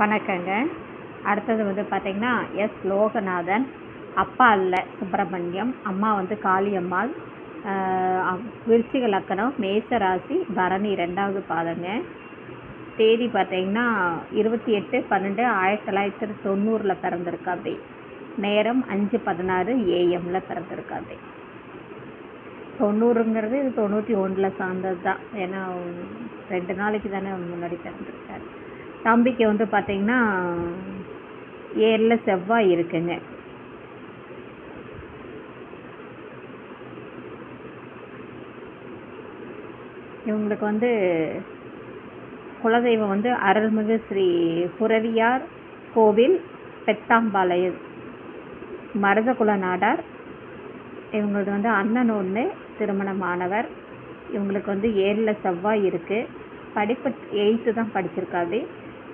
வணக்கங்க. அடுத்தது வந்து பார்த்திங்கன்னா எஸ். லோகநாதன் அப்பா இல்லை சுப்பிரமணியம் அம்மா வந்து காளியம்மாள். விருச்சிக லக்கணம் மேச ராசி பரணி ரெண்டாவது பாதங்க. தேதி பார்த்தீங்கன்னா இருபத்தி எட்டு பன்னெண்டு ஆயிரத்தி தொள்ளாயிரத்தி தொண்ணூறில் பிறந்திருக்காப்படி நேரம் அஞ்சு பதினாறு ஏஎம்மில் பிறந்திருக்காப்படி தொண்ணூறுங்கிறது இது தொண்ணூற்றி ஒன்றில் சார்ந்தது தான் ஏன்னா ரெண்டு நாளைக்கு தானே முன்னாடி பிறந்திருக்காரு. தம்பிக்கு வந்து பார்த்திங்கன்னா ஏழில் செவ்வாய் இருக்குங்க. இவங்களுக்கு வந்து குலதெய்வம் வந்து அருள்மிகு ஸ்ரீ புரவியார் கோவில் பெத்தாம்பாளையம். மருதகுல நாடார். இவங்களது வந்து அண்ணன் ஒன்று திருமணமானவர். இவங்களுக்கு வந்து ஏழில் செவ்வாய் இருக்குது படிப்பு எயித்து தான் படிச்சிருக்காது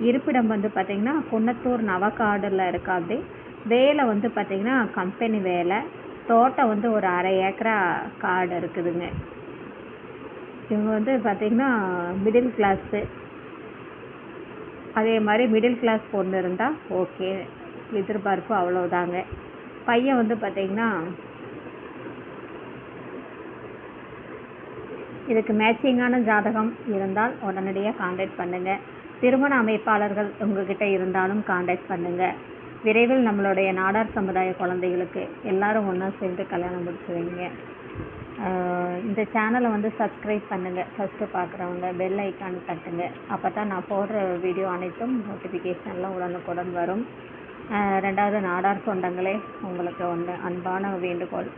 இருப்பிடம் வந்து பார்த்திங்கன்னா குன்னத்தூர் நவக்காடில் இருக்கா அப்படி வேலை வந்து பார்த்திங்கன்னா கம்பெனி வேலை. தோட்டம் வந்து ஒரு அரை ஏக்கரா காடு இருக்குதுங்க. இவங்க வந்து பார்த்திங்கன்னா மிடில் கிளாஸு அதே மாதிரி மிடில் கிளாஸ் பொண்ணு இருந்தால் ஓகே எதிர்பார்ப்பு அவ்வளோதாங்க பையன் வந்து பார்த்திங்கன்னா இதுக்கு மேட்சிங்கான ஜாதகம் இருந்தால் உடனடியாக காண்டாக்ட் பண்ணுங்கள் திருமண அமைப்பாளர்கள் உங்ககிட்ட இருந்தாலும் காண்டாக்ட் பண்ணுங்கள் விரைவில் நம்மளுடைய நாடார் சமுதாய குழந்தைகளுக்கு எல்லாரும் ஒன்றா சேர்ந்து கல்யாணம் முடிச்சு வைங்க. இந்த சேனலை வந்து சப்ஸ்கிரைப் பண்ணுங்கள் ஃபஸ்ட்டு பார்க்குறவங்க பெல் ஐக்கான் தட்டுங்க. அப்போ தான் நான் போடுற வீடியோ அனைத்தும் நோட்டிஃபிகேஷன்லாம் உடனுக்குடன் வரும். ரெண்டாவது நாடார் சொந்தங்களே உங்களுக்கு ஒன்று அன்பான வேண்டுகோள்.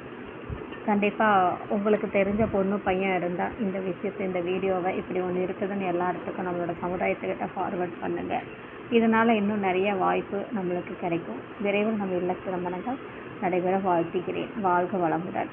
கண்டிப்பாக உங்களுக்கு தெரிஞ்ச பொண்ணு பையன் இருந்தால் இந்த விஷயத்தை இந்த வீடியோவை இப்படி ஒன்று இருக்குதுன்னு எல்லாத்துக்கும் நம்மளோட சமுதாயத்துக்கிட்ட ஃபார்வர்ட் பண்ணுங்கள் இதனால் இன்னும் நிறைய வாய்ப்பு நம்மளுக்கு கிடைக்கும். விரைவில் நம்ம இல்ல திருமணங்கள் நடைபெற வாழ்த்துகிறேன். வாழ்க வளமுடன்.